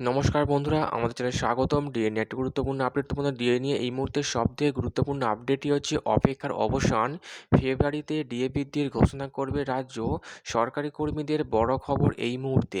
নমস্কার বন্ধুরা, আমাদের চ্যানেলে স্বাগতম। ডিএ নেট গুরুত্বপূর্ণ আপডেট তোমাদের ডিএ নিয়ে এই মুহূর্তে সবথেকে গুরুত্বপূর্ণ আপডেটই হচ্ছে অপেক্ষার অবসান। ফেব্রুয়ারিতে ডিএ বৃদ্ধির ঘোষণা করবে রাজ্য। সরকারি কর্মীদের বড় খবর এই মুহূর্তে।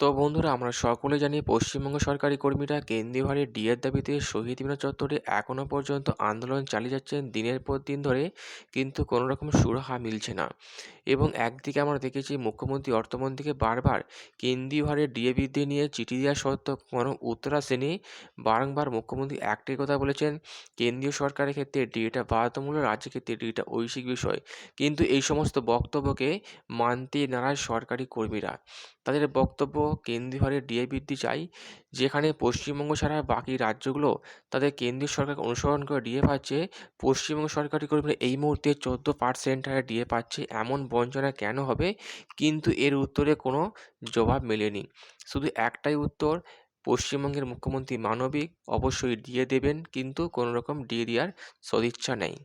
তো বন্ধুরা, আমরা সকলে জানি পশ্চিমবঙ্গ সরকারি কর্মীরা কেন্দ্রীয় হারে ডিএর দাবিতে শহীদ মিনার চত্বরে এখনও পর্যন্ত আন্দোলন চালিয়ে যাচ্ছেন দিনের পর দিন ধরে, কিন্তু কোনো রকম সুরাহা মিলছে না। এবং একদিকে আমরা দেখেছি মুখ্যমন্ত্রী অর্থমন্ত্রীকে বারবার কেন্দ্রীয় হারে ডিএ বৃদ্ধি নিয়ে চিঠি দেওয়া সত্ত্বেও কোনো উত্তর আসেনি। বারংবার মুখ্যমন্ত্রী একটাই কথা বলেছেন, কেন্দ্রীয় সরকারের ক্ষেত্রে ডিএটা বাধ্যতামূলক, রাজ্যের ক্ষেত্রে ডিএটা ঐশিক বিষয়। কিন্তু এই সমস্ত বক্তব্যকে মানতে নারাজ সরকারি কর্মীরা। তাদের বক্তব্য কেন্দ্রীয় হারে ডিএ বৃদ্ধি চাই, যেখানে পশ্চিমবঙ্গ ছাড়া বাকি রাজ্যগুলো তাদের কেন্দ্রীয় সরকারকে অনুসরণ করে ডিএ পাচ্ছে। পশ্চিমবঙ্গ সরকারি কর্মীরা এই মুহূর্তে চোদ্দ পার্সেন্ট হারে ডিএ পাচ্ছে। এমন বঞ্চনা কেন হবে? কিন্তু এর উত্তরে কোনো জবাব মেলেনি। শুধু একটাই উত্তর, পশ্চিমবঙ্গের মুখ্যমন্ত্রী মানবিক অবশ্যই ডিএ দেবেন, কিন্তু কোনো রকম ডিএ দেওয়ার সদিচ্ছা নেই।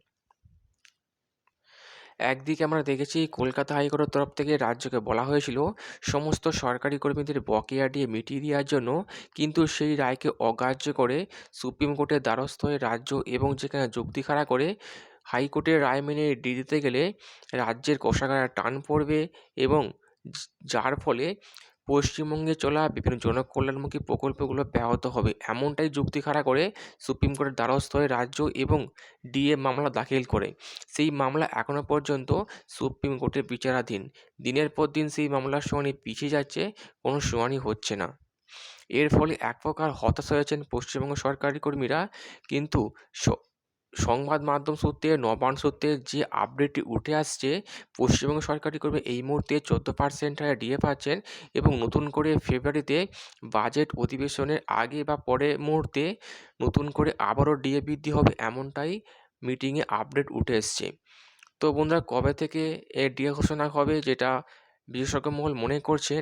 একদিকে আমরা দেখেছি কলকাতা হাইকোর্টের তরফ থেকে রাজ্যকে বলা হয়েছিল সমস্ত সরকারি কর্মীদের বকেয়া দিয়ে মিটিয়ে দেওয়ার জন্য, কিন্তু সেই রায়কে অগ্রাহ্য করে সুপ্রিম কোর্টের দ্বারস্থ হয়ে রাজ্য এবং যেখানে যুক্তি খাড়া করে হাইকোর্টের রায় মেনে দিতে গেলে রাজ্যের কোষাগারে টান পড়বে এবং যার ফলে পশ্চিমবঙ্গে চলা বিভিন্ন জনকল্যাণমুখী প্রকল্পগুলো ব্যাহত হবে। এমনটাই যুক্তি খাড়া করে সুপ্রিম কোর্টের দ্বারস্থ হয়ে রাজ্য এবং ডিএ মামলা দাখিল করে। সেই মামলা এখনও পর্যন্ত সুপ্রিম কোর্টের বিচারাধীন। দিনের পর দিন সেই মামলার শুনানি পিছিয়ে যাচ্ছে, কোনো শুনানি হচ্ছে না। এর ফলে এক প্রকার হতাশ হয়েছেন পশ্চিমবঙ্গ সরকারি কর্মীরা, কিন্তু সংবাদ মাধ্যম সূত্রে, নবান্ন সূত্রে যে আপডেটটি উঠে আসছে, পশ্চিমবঙ্গ সরকারি কর্মী এই মুহূর্তে চোদ্দ পার্সেন্ট হারে ডিএ পাচ্ছেন এবং নতুন করে ফেব্রুয়ারিতে বাজেট অধিবেশনের আগে বা পরে মুহূর্তে নতুন করে আবারও ডিএ বৃদ্ধি হবে এমনটাই মিটিংয়ে আপডেট উঠে এসছে। তো বন্ধুরা, কবে থেকে এ ডিএ ঘোষণা হবে, যেটা বিশেষজ্ঞ মহল মনে করছেন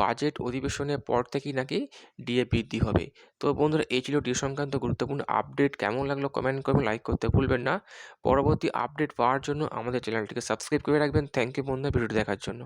বাজেট অধিবেশনের পর থেকেই নাকি ডিএ বৃদ্ধি হবে। তো বন্ধুরা, এই ছিল ডিএ সংক্রান্ত গুরুত্বপূর্ণ আপডেট। কেমন লাগল কমেন্ট করবেন, লাইক করতে ভুলবেন না। পরবর্তী আপডেট পাওয়ার জন্য আমাদের চ্যানেলটিকে সাবস্ক্রাইব করে রাখবেন। থ্যাংক ইউ বন্ধুরা, ভিডিওটি দেখার জন্য।